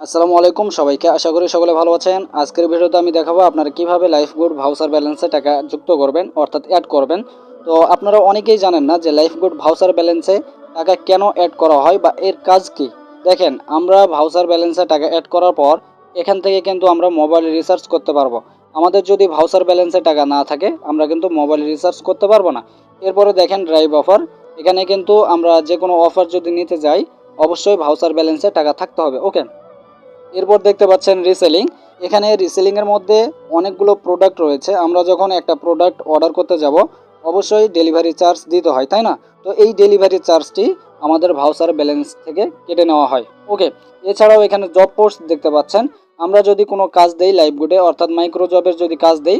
আসসালামু আলাইকুম সবাইকে। আশা করি সকলে ভালো আছেন। আজকের ভিডিওতে আমি দেখাবো আপনারা কীভাবে লাইফ গুড ভাউচার ব্যালেন্সে টাকা যুক্ত করবেন, অর্থাৎ অ্যাড করবেন। তো আপনারা অনেকেই জানেন না যে লাইফ গুড ভাউচার ব্যালেন্সে টাকা কেন অ্যাড করা হয় বা এর কাজ কি? দেখেন, আমরা ভাউচার ব্যালেন্সে টাকা অ্যাড করার পর এখান থেকে কিন্তু আমরা মোবাইল রিচার্জ করতে পারব। আমাদের যদি ভাউচার ব্যালেন্সে টাকা না থাকে, আমরা কিন্তু মোবাইল রিচার্জ করতে পারব না। এরপরে দেখেন ড্রাইভ অফার এখানে কিন্তু আমরা যে কোনো অফার যদি নিতে যাই, অবশ্যই ভাউচার ব্যালেন্সে টাকা থাকতে হবে। ওকে এরপর দেখতে পাচ্ছেন রিসেলিং এখানে রিসেলিংয়ের মধ্যে অনেকগুলো প্রোডাক্ট রয়েছে। আমরা যখন একটা প্রোডাক্ট অর্ডার করতে যাব, অবশ্যই ডেলিভারি চার্জ দিতে হয়, তাই না? তো এই ডেলিভারি চার্জটি আমাদের ভাউচার ব্যালেন্স থেকে কেটে নেওয়া হয়। ওকে এছাড়াও এখানে জব পোস্ট দেখতে পাচ্ছেন। আমরা যদি কোনো কাজ দেই লাইভ গুডে অর্থাৎ মাইক্রো জবের যদি কাজ দেই,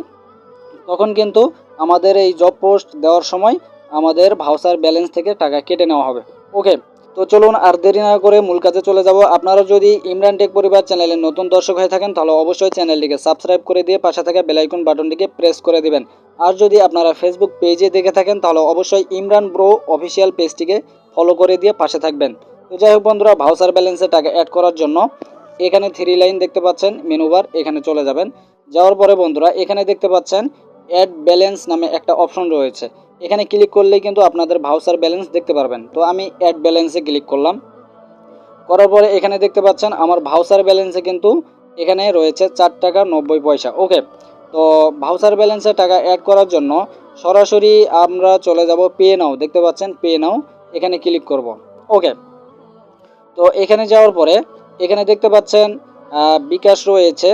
তখন কিন্তু আমাদের এই জব পোস্ট দেওয়ার সময় আমাদের ভাউচার ব্যালেন্স থেকে টাকা কেটে নেওয়া হবে। ওকে তো চলুন আর দেরি না করে মূল কাজে চলে যাব। আপনারা যদি ইমরান টেক পরিবার চ্যানেলে নতুন দর্শক হয়ে থাকেন, তাহলে অবশ্যই চ্যানেলটিকে সাবস্ক্রাইব করে দিয়ে পাশে থাকা বেলাইকন বাটনটিকে প্রেস করে দিবেন। আর যদি আপনারা ফেসবুক পেজে দেখে থাকেন, তাহলে অবশ্যই ইমরান ব্রো অফিসিয়াল পেজটিকে ফলো করে দিয়ে পাশে থাকবেন। তো যাই হোক বন্ধুরা, ভাউচার ব্যালেন্সে টাকা অ্যাড করার জন্য এখানে থ্রি লাইন দেখতে পাচ্ছেন মেনুবার এখানে চলে যাবেন। যাওয়ার পরে বন্ধুরা, এখানে দেখতে পাচ্ছেন অ্যাড ব্যালেন্স নামে একটা অপশন রয়েছে। এখানে ক্লিক করলেই কিন্তু আপনাদের ভাউচার ব্যালেন্স দেখতে পারবেন। তো আমি অ্যাড ব্যালেন্সে ক্লিক করলাম। করার পরে এখানে দেখতে পাচ্ছেন আমার ভাউচার ব্যালেন্সে কিন্তু এখানে রয়েছে চার টাকা নব্বই পয়সা। ওকে তো ভাউচার ব্যালেন্সে টাকা অ্যাড করার জন্য সরাসরি আমরা চলে যাব পে নাও দেখতে পাচ্ছেন পে নাও এখানে ক্লিক করব। ওকে তো এখানে যাওয়ার পরে এখানে দেখতে পাচ্ছেন বিকাশ রয়েছে,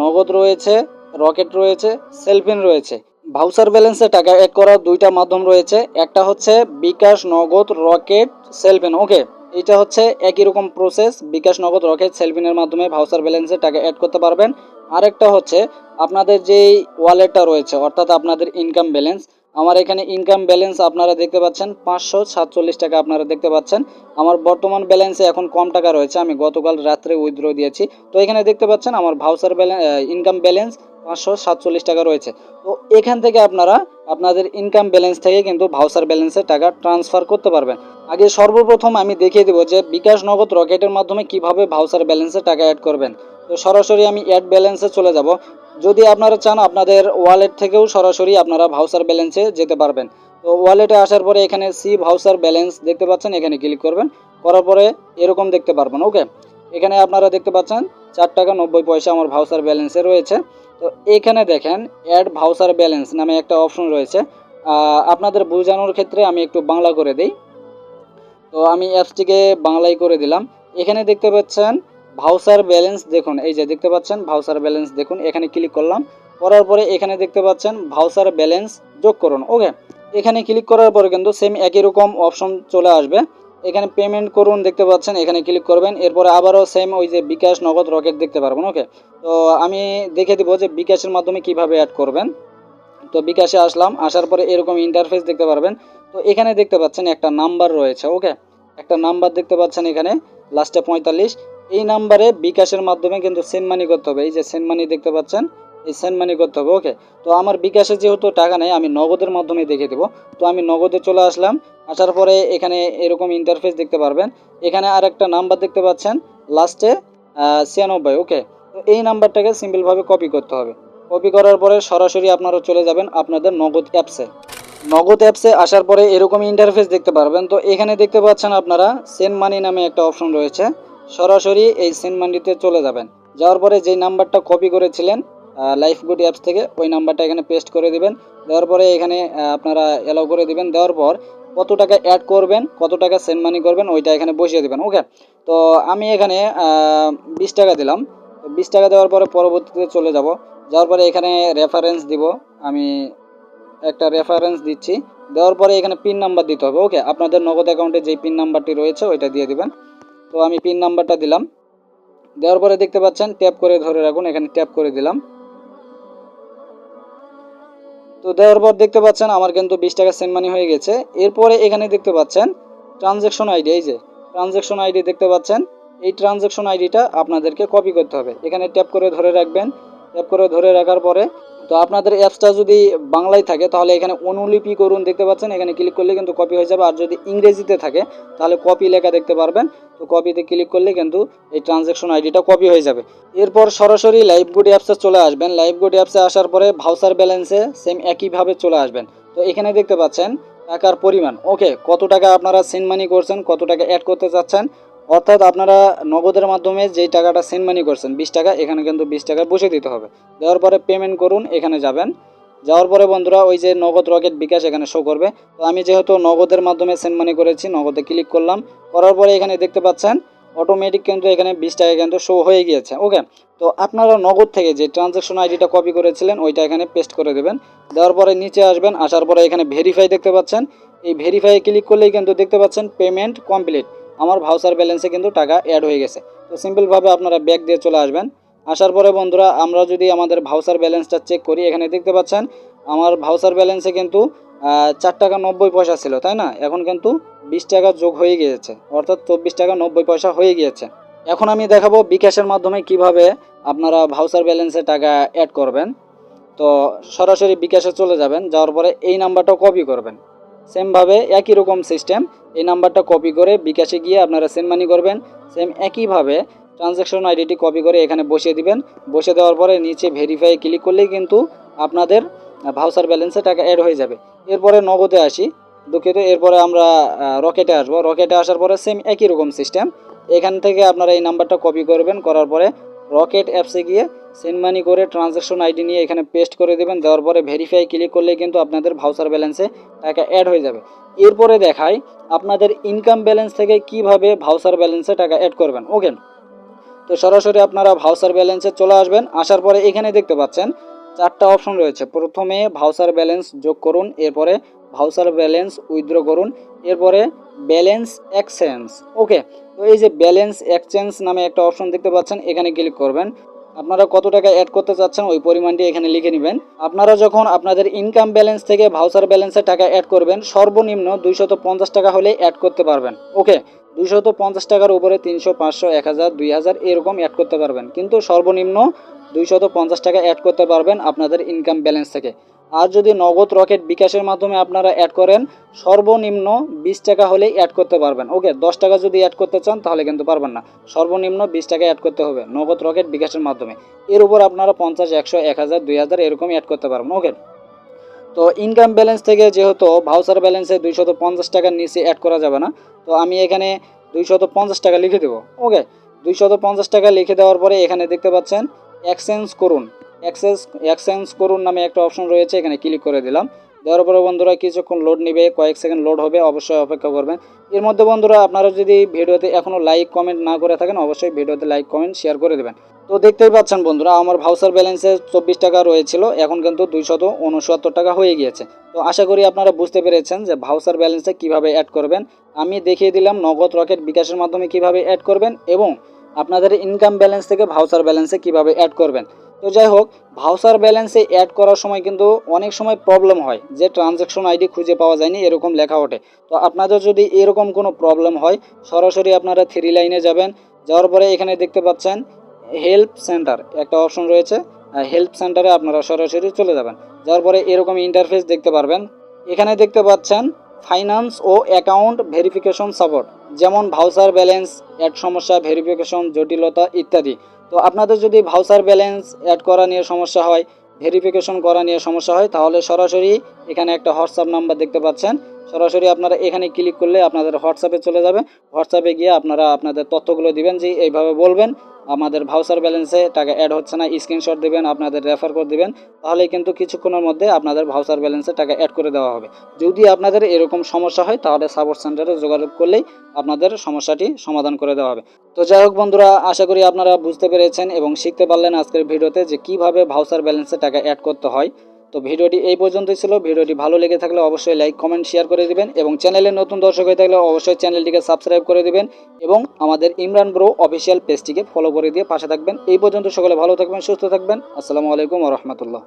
নগদ রয়েছে, রকেট রয়েছে সেলফিন রয়েছে। ভাউচার ব্যালেন্সে টাকা অ্যাড করার দুইটা মাধ্যম রয়েছে। একটা হচ্ছে বিকাশ নগদ রকেট সেলভেন ওকে? এটা হচ্ছে একই রকম প্রসেস বিকাশ নগদ রকেট সেলফিনের মাধ্যমে ভাউচার ব্যালেন্সে টাকা অ্যাড করতে পারবেন। আরেকটা হচ্ছে আপনাদের যেই ওয়ালেটটা রয়েছে, অর্থাৎ আপনাদের ইনকাম ব্যালেন্স আমার এখানে ইনকাম ব্যালেন্স আপনারা দেখতে পাচ্ছেন, পাঁচশো সাতচল্লিশ টাকা আপনারা দেখতে পাচ্ছেন। আমার বর্তমান ব্যালেন্সে এখন কম টাকা রয়েছে, আমি গতকাল রাত্রে উইথড্র দিয়েছি। তো এখানে দেখতে পাচ্ছেন, আমার ভাউচার ব্যালেন্স ইনকাম ব্যালেন্স পাঁচশো সাতচল্লিশ টাকা রয়েছে। তো এখান থেকে আপনারা আপনাদের ইনকাম ব্যালেন্স থেকে কিন্তু ভাউচার ব্যালেন্সে টাকা ট্রান্সফার করতে পারবেন। আগে সর্বপ্রথম আমি দেখিয়ে দেবো যে বিকাশ নগদ রকেটের মাধ্যমে কীভাবে ভাউচার ব্যালেন্সে টাকা অ্যাড করবেন। তো সরাসরি আমি অ্যাড ব্যালেন্সে চলে যাব। যদি আপনারা চান, আপনাদের ওয়ালেট থেকেও সরাসরি আপনারা ভাউচার ব্যালেন্সে যেতে পারবেন। তো ওয়ালেটে আসার পরে এখানে সি ভাউচার ব্যালেন্স দেখতে পাচ্ছেন, এখানে ক্লিক করবেন। করার পরে এরকম দেখতে পারবেন ওকে এখানে আপনারা দেখতে পাচ্ছেন, চার টাকা নব্বই পয়সা আমার ভাউচার ব্যালেন্সে রয়েছে। তো এখানে দেখেন অ্যাড ভাউচার ব্যালেন্স নামে একটা অপশন রয়েছে। আপনাদের বোঝানোর ক্ষেত্রে আমি একটু বাংলা করে দিই। তো আমি অ্যাপসটিকে বাংলায় করে দিলাম। এখানে দেখতে পাচ্ছেন ভাউচার ব্যালেন্স দেখুন, এই যে দেখতে পাচ্ছেন, ভাউচার ব্যালেন্স দেখুন, এখানে ক্লিক করলাম, করার পরে এখানে দেখতে পাচ্ছেন, ভাউচার ব্যালেন্স যোগ করুন ওকে এখানে ক্লিক করার পরে কিন্তু সেম একই রকম অপশন চলে আসবে, এখানে পেমেন্ট করুন, দেখতে পাচ্ছেন, এখানে ক্লিক করবেন, এরপরে আবারও সেম ওই যে বিকাশ নগদ রকেট দেখতে পারবেন ওকে তো আমি দেখে দিব যে বিকাশের মাধ্যমে কীভাবে অ্যাড করবেন। তো বিকাশে আসলাম, আসার পরে এরকম ইন্টারফেস দেখতে পারবেন, তো এখানে দেখতে পাচ্ছেন একটা নাম্বার রয়েছে ওকে একটা নাম্বার দেখতে পাচ্ছেন এখানে লাস্টে পঁয়তাল্লিশ এই নাম্বারে বিকাশের মাধ্যমে কিন্তু সেন্ড মানি করতে হবে। এই যে সেন্ড মানি দেখতে পাচ্ছেন, এই সেন্ড মানি করতে হবে ওকে তো আমার বিকাশে যেহেতু টাকা নেই, আমি নগদের মাধ্যমে দেখে দেবো। তো আমি নগদে চলে আসলাম, আসার পরে এখানে এরকম ইন্টারফেস দেখতে পারবেন। এখানে আর একটা নাম্বার দেখতে পাচ্ছেন লাস্টে ছিয়ানব্বই ওকে তো এই নাম্বারটাকে সিম্পলভাবে কপি করতে হবে। কপি করার পরে সরাসরি আপনারা চলে যাবেন আপনাদের নগদ অ্যাপসে নগদ অ্যাপসে আসার পরে এরকম ইন্টারফেস দেখতে পারবেন। তো এখানে দেখতে পাচ্ছেন আপনারা সেন্ড মানি নামে একটা অপশন রয়েছে। সরাসরি এই সেন্ড মান্ডিতে চলে যাবেন। যাওয়ার পরে যেই নাম্বারটা কপি করেছিলেন লাইফ গুড অ্যাপস থেকে, ওই নাম্বারটা এখানে পেস্ট করে দিবেন। দেওয়ার পরে এখানে আপনারা অ্যালাউ করে দিবেন। দেওয়ার পর কত টাকা অ্যাড করবেন, কত টাকা সেন্ড মানি করবেন, ওইটা এখানে বসিয়ে দেবেন ওকে তো আমি এখানে বিশ টাকা দিলাম। বিশ টাকা দেওয়ার পরে পরবর্তীতে চলে যাব। যাওয়ার পরে এখানে রেফারেন্স দিব। আমি একটা রেফারেন্স দিচ্ছি। দেওয়ার পরে এখানে পিন নাম্বার দিতে হবে ওকে আপনাদের নগদ অ্যাকাউন্টে যেই পিন নাম্বারটি রয়েছে, ওইটা দিয়ে দিবেন। তো আমি পিন নাম্বারটা দিলাম। দেওয়ার পরে দেখতে পাচ্ছেন ট্যাপ করে ধরে রাখুন, এখানে ট্যাপ করে দিলাম। তো দেওয়ার পর দেখতে পাচ্ছেন, আমার কিন্তু বিশ টাকা সেন্ড মানি হয়ে গেছে। এরপরে এখানে দেখতে পাচ্ছেন ট্রানজ্যাকশন আইডি এই যে ট্রানজ্যাকশন আইডি দেখতে পাচ্ছেন, এই ট্রানজ্যাকশন আইডিটা আপনাদেরকে কপি করতে হবে। এখানে ট্যাপ করে ধরে রাখবেন। ট্যাপ করে ধরে রাখার পরে তো আপনাদের অ্যাপসটা যদি বাংলায় থাকে, তাহলে এখানে অনুলিপি করুন, দেখতে পাচ্ছেন? এখানে ক্লিক করলে কিন্তু কপি হয়ে যাবে। আর যদি ইংরেজিতে থাকে, তাহলে কপি লেখা দেখতে পারবেন। তো কপিতে ক্লিক করলে কিন্তু এই ট্রানজ্যাকশন আইডিটা কপি হয়ে যাবে। এরপর সরাসরি লাইভ গুড অ্যাপসে চলে আসবেন। লাইভ গুড অ্যাপসে আসার পরে ভাউচার ব্যালেন্সে সেম একইভাবে চলে আসবেন। তো এখানে দেখতে পাচ্ছেন, টাকার পরিমাণ। ওকে কত টাকা আপনারা সেন্ড মানি করছেন, কত টাকা অ্যাড করতে চাচ্ছেন? অর্থাৎ আপনারা নগদের মাধ্যমে যেই টাকাটা সেন্ড মানি করছেন, বিশ টাকা, এখানে কিন্তু বিশ টাকা বসে দিতে হবে। দেওয়ার পরে পেমেন্ট করুন, এখানে যাবেন। যাওয়ার পরে বন্ধুরা, ওই যে নগদ রকেট বিকাশ এখানে শো করবে। তো আমি যেহেতু নগদের মাধ্যমে সেন্ড মানি করেছি, নগদে ক্লিক করলাম। করার পরে এখানে দেখতে পাচ্ছেন অটোমেটিক কিন্তু এখানে বিশ টাকা কিন্তু শো হয়ে গিয়েছে ওকে তো আপনারা নগদ থেকে যে ট্রানজ্যাকশন আইডিটা কপি করেছিলেন, ওইটা এখানে পেস্ট করে দেবেন। দেওয়ার পরে নিচে আসবেন, আসার পরে এখানে ভেরিফাই দেখতে পাচ্ছেন। এই ভেরিফাই ক্লিক করলেই কিন্তু দেখতে পাচ্ছেন পেমেন্ট কমপ্লিট আমার ভাউচার ব্যালেন্সে কিন্তু টাকা অ্যাড হয়ে গেছে। তো সিম্পলভাবে আপনারা ব্যাগ দিয়ে চলে আসবেন। আসার পরে বন্ধুরা, আমরা যদি আমাদের ভাউচার ব্যালেন্সটা চেক করি, এখানে দেখতে পাচ্ছেন, আমার ভাউচার ব্যালেন্সে কিন্তু চার টাকা নব্বই পয়সা ছিল, তাই না? এখন কিন্তু বিশ টাকা যোগ হয়ে গিয়েছে, অর্থাৎ চব্বিশ টাকা নব্বই পয়সা হয়ে গিয়েছে। এখন আমি দেখাবো বিকাশের মাধ্যমে কীভাবে আপনারা ভাউচার ব্যালেন্সে টাকা অ্যাড করবেন। তো সরাসরি বিকাশে চলে যাবেন, যাওয়ার পরে এই নাম্বারটা কপি করবেন। সেমভাবে একই রকম সিস্টেম এই নাম্বারটা কপি করে বিকাশে গিয়ে আপনারা সেন্ড মানি করবেন। সেম একইভাবে ট্রানজ্যাকশন আইডিটি কপি করে এখানে বসিয়ে দিবেন। বসে দেওয়ার পরে নিচে ভেরিফাই ক্লিক করলেই কিন্তু আপনাদের ভাউচার ব্যালেন্সে টাকা অ্যাড হয়ে যাবে। এরপরে নগদে আসি। দুঃখিত, এরপরে আমরা রকেটে আসব। রকেটে আসার পরে সেম একই রকম সিস্টেম এখান থেকে আপনারা এই নাম্বারটা কপি করবেন। করার পরে রকেট অ্যাপসে গিয়ে সেন্ড মানি করে ট্রানজ্যাকশন আইডি নিয়ে এখানে পেস্ট করে দেবেন, দেওয়ার পরে ভেরিফাই ক্লিক করলে কিন্তু আপনাদের ভাউচার ব্যালেন্সে টাকা অ্যাড হয়ে যাবে। এরপরে দেখায় আপনাদের ইনকাম ব্যালেন্স থেকে কীভাবে ভাউচার ব্যালেন্সে টাকা অ্যাড করবেন। ওকে তো সরাসরি আপনারা ভাউচার ব্যালেন্সে চলে আসবেন, আসার পরে এখানে দেখতে পাচ্ছেন চারটা অপশন রয়েছে। প্রথমে ভাউচার ব্যালেন্স যোগ করুন, এরপরে ভাউচার ব্যালেন্স উইথড্র করুন, এরপরে ব্যালেন্স এক্সচেঞ্জ ওকে তো এই যে ব্যালেন্স এক্সচেঞ্জ নামে একটা অপশন দেখতে পাচ্ছেন, এখানে ক্লিক করবেন। আপনারা কত টাকা অ্যাড করতে চাচ্ছেন ওই পরিমাণটি এখানে লিখে নেবেন। আপনারা যখন আপনাদের ইনকাম ব্যালেন্স থেকে ভাউচার ব্যালেন্সে টাকা অ্যাড করবেন, সর্বনিম্ন দুইশত পঞ্চাশ টাকা হলে অ্যাড করতে পারবেন। ওকে দুইশত পঞ্চাশ টাকার উপরে তিনশো পাঁচশো, এক হাজার, দুই হাজার এরকম অ্যাড করতে পারবেন। কিন্তু সর্বনিম্ন দুইশত পঞ্চাশ টাকা অ্যাড করতে পারবেন আপনাদের ইনকাম ব্যালেন্স থেকে। আর যদি নগদ রকেট বিকাশের মাধ্যমে আপনারা অ্যাড করেন, সর্বনিম্ন বিশ টাকা হলেই অ্যাড করতে পারবেন। ওকে দশ টাকা যদি অ্যাড করতে চান, তাহলে কিন্তু পারবেন না। সর্বনিম্ন বিশ টাকা অ্যাড করতে হবে নগদ রকেট বিকাশের মাধ্যমে। এর উপর আপনারা পঞ্চাশ, একশো, এক হাজার, দুই হাজার এরকম অ্যাড করতে পারবেন। ওকে তো ইনকাম ব্যালেন্স থেকে যেহেতু ভাউচার ব্যালেন্সে দুইশত পঞ্চাশ টাকার নিচে অ্যাড করা যাবে না, তো আমি এখানে দুইশত পঞ্চাশ টাকা লিখে দেবো। ওকে দুইশত পঞ্চাশ টাকা লিখে দেওয়ার পরে এখানে দেখতে পাচ্ছেন এক্সচেঞ্জ করুন। এক্সচেঞ্জ এক্সচেঞ্জ করুন নামে একটা অপশন রয়েছে, এখানে ক্লিক করে দিলাম। দেওয়ার পরে বন্ধুরা কিছুক্ষণ লোড নেবে, কয়েক সেকেন্ড লোড হবে, অবশ্যই অপেক্ষা করবেন। এর মধ্যে বন্ধুরা আপনারা যদি ভিডিওতে এখনও লাইক কমেন্ট না করে থাকেন, অবশ্যই ভিডিওতে লাইক কমেন্ট শেয়ার করে দেবেন। তো দেখতেই পাচ্ছেন বন্ধুরা, আমার ভাউচার ব্যালেন্সে চব্বিশ টাকা রয়েছিল, এখন কিন্তু দুইশত উনসত্তর টাকা হয়ে গিয়েছে। তো আশা করি আপনারা বুঝতে পেরেছেন যে ভাউচার ব্যালেন্সে কীভাবে অ্যাড করবেন। আমি দেখিয়ে দিলাম নগদ রকেট বিকাশের মাধ্যমে কীভাবে অ্যাড করবেন এবং আপনাদের ইনকাম ব্যালেন্স থেকে ভাউচার ব্যালেন্সে কীভাবে অ্যাড করবেন। তো যাই হোক ভাউচার ব্যালেন্সে অ্যাড করার সময় কিন্তু অনেক সময় প্রবলেম হয় যে ট্রানজ্যাকশন আইডি খুঁজে পাওয়া যায়নি, এরকম লেখা ওঠে। তো আপনাদের যদি এরকম কোনো প্রবলেম হয়, সরাসরি আপনারা থ্রি লাইনে যাবেন, যাওয়ার পরে এখানে দেখতে পাচ্ছেন হেল্প সেন্টার একটা অপশন রয়েছে। হেল্প সেন্টারে আপনারা সরাসরি চলে যাবেন। যাওয়ার পরে এরকম ইন্টারফেস দেখতে পারবেন। এখানে দেখতে পাচ্ছেন ফাইন্যান্স ও অ্যাকাউন্ট ভেরিফিকেশন সাপোর্ট যেমন ভাউচার ব্যালেন্স অ্যাড সমস্যা ভেরিফিকেশন জটিলতা ইত্যাদি। তো আপনাদের যদি ভাউচার ব্যালেন্স অ্যাড করা নিয়ে সমস্যা হয় ভেরিফিকেশন করা নিয়ে সমস্যা হয়, তাহলে সরাসরি এখানে একটা হোয়াটসঅ্যাপ নাম্বার দেখতে পাচ্ছেন। সরাসরি আপনারা এখানে ক্লিক করলে আপনাদের হোয়াটসঅ্যাপে চলে যাবে। হোয়াটসঅ্যাপে গিয়ে আপনারা আপনাদের তথ্যগুলো দিবেন যে এইভাবে বলবেন। আমাদের ভাউচার ব্যালেন্সে টাকা অ্যাড হচ্ছে না স্ক্রিনশট দেবেন, আপনাদের রেফার করে দেবেন, তাহলে কিন্তু কিছুক্ষণের মধ্যে আপনাদের ভাউচার ব্যালেন্সে টাকা অ্যাড করে দেওয়া হবে। যদি আপনাদের এরকম সমস্যা হয়, তাহলে সাপোর্ট সেন্টারে যোগাযোগ করলেই আপনাদের সমস্যাটি সমাধান করে দেওয়া হবে। তো যাই হোক বন্ধুরা, আশা করি আপনারা বুঝতে পেরেছেন এবং শিখতে পারলেন আজকের ভিডিওতে যে কীভাবে ভাউচার ব্যালেন্সে টাকা অ্যাড করতে হয়। তো ভিডিওটি এই পর্যন্তই ছিল। ভিডিওটি ভালো লেগে থাকলে অবশ্যই লাইক কমেন্ট শেয়ার করে দিবেন এবং চ্যানেলে নতুন দর্শক হয়ে থাকলে অবশ্যই চ্যানেলটিকে সাবস্ক্রাইব করে দিবেন এবং আমাদের ইমরান ব্রো অফিসিয়াল পেজটিকে ফলো করে দিয়ে পাশে থাকবেন। এই পর্যন্ত সকলে ভালো থাকবেন, সুস্থ থাকবেন। আসসালামু আলাইকুম রহমতুল্লাহ।